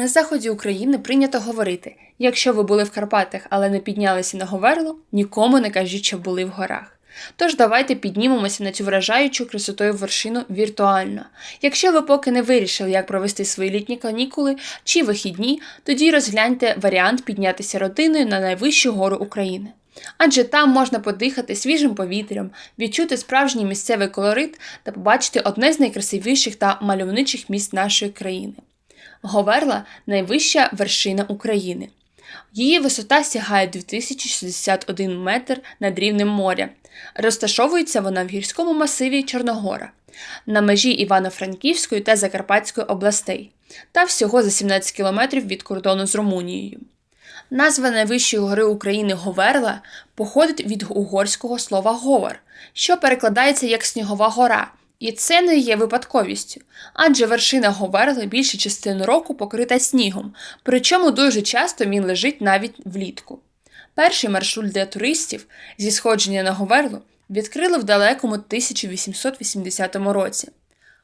На заході України прийнято говорити: якщо ви були в Карпатах, але не піднялися на Говерло, нікому не кажіть, що були в горах. Тож давайте піднімемося на цю вражаючу красотою вершину віртуально. Якщо ви поки не вирішили, як провести свої літні канікули чи вихідні, тоді розгляньте варіант піднятися родиною на найвищу гору України. Адже там можна подихати свіжим повітрям, відчути справжній місцевий колорит та побачити одне з найкрасивіших та мальовничих міст нашої країни. Говерла найвища вершина України. Її висота сягає 2061 метр над рівнем моря. Розташовується вона в гірському масиві Чорногора на межі Івано-Франківської та Закарпатської областей та всього за 17 кілометрів від кордону з Румунією. Назва найвищої гори України Говерла походить від угорського слова говор, що перекладається як снігова гора, і це не є випадковістю, адже вершина Говерли більшу частину року покрита снігом, причому дуже часто він лежить навіть влітку. Перший маршрут для туристів зі сходження на Говерлу відкрили в далекому 1880 році.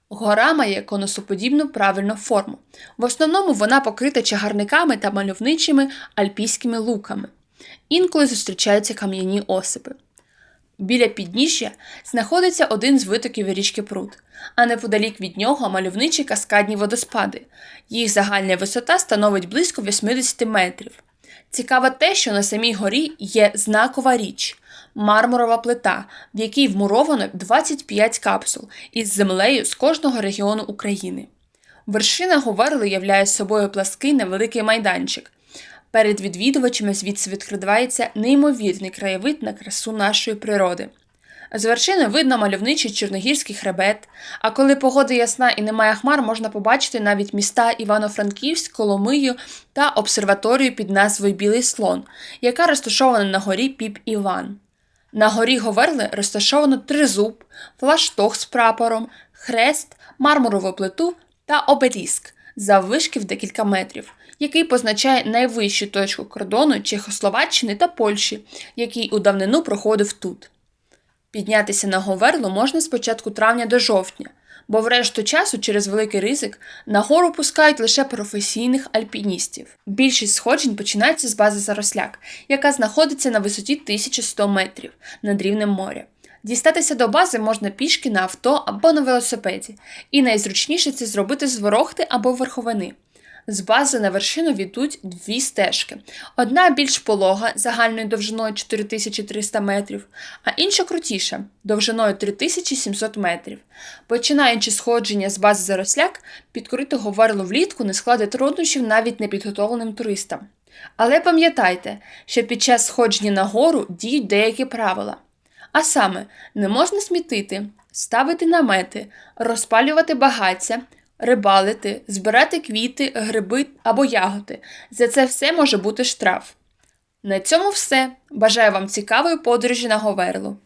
Гора має конусоподібну правильну форму. В основному вона покрита чагарниками та мальовничими альпійськими луками. Інколи зустрічаються кам'яні осипи. Біля підніжжя знаходиться один з витоків річки Прут, а неподалік від нього мальовничі каскадні водоспади. Їх загальна висота становить близько 80 метрів. Цікаво те, що на самій горі є знакова річ мармурова плита, в якій вмуровано 25 капсул із землею з кожного регіону України. Вершина Говерли являє собою плаский невеликий майданчик. Перед відвідувачами звідси відкривається неймовірний краєвид на красу нашої природи. З вершини видно мальовничий чорногірський хребет, а коли погода ясна і немає хмар, можна побачити навіть міста Івано-Франківськ, Коломию та обсерваторію під назвою Білий Слон, яка розташована на горі Піп Іван. На горі Говерли розташовано тризуб, флашток з прапором, хрест, мармурову плиту та обеліск заввишки в декілька метрів, який позначає найвищу точку кордону Чехословаччини та Польщі, який у давнину проходив тут. Піднятися на Говерлу можна з початку травня до жовтня, бо в решту часу через великий ризик на гору пускають лише професійних альпіністів. Більшість сходжень починається з бази Заросляк, яка знаходиться на висоті 1100 метрів над рівнем моря. Дістатися до бази можна пішки на авто або на велосипеді, і найзручніше це зробити з ворохти або верховини. З бази на вершину ведуть дві стежки: одна більш полога загальною довжиною 4300 метрів, а інша крутіша довжиною 3700 метрів. Починаючи сходження з бази Заросляк, підкорити Говерло влітку не складе труднощів навіть непідготовленим туристам. Але пам'ятайте, що під час сходження на гору діють деякі правила. А саме, не можна смітити, ставити намети, розпалювати багаття, рибалити, збирати квіти, гриби або ягоди. За це все може бути штраф. На цьому все. Бажаю вам цікавої подорожі на Говерлу.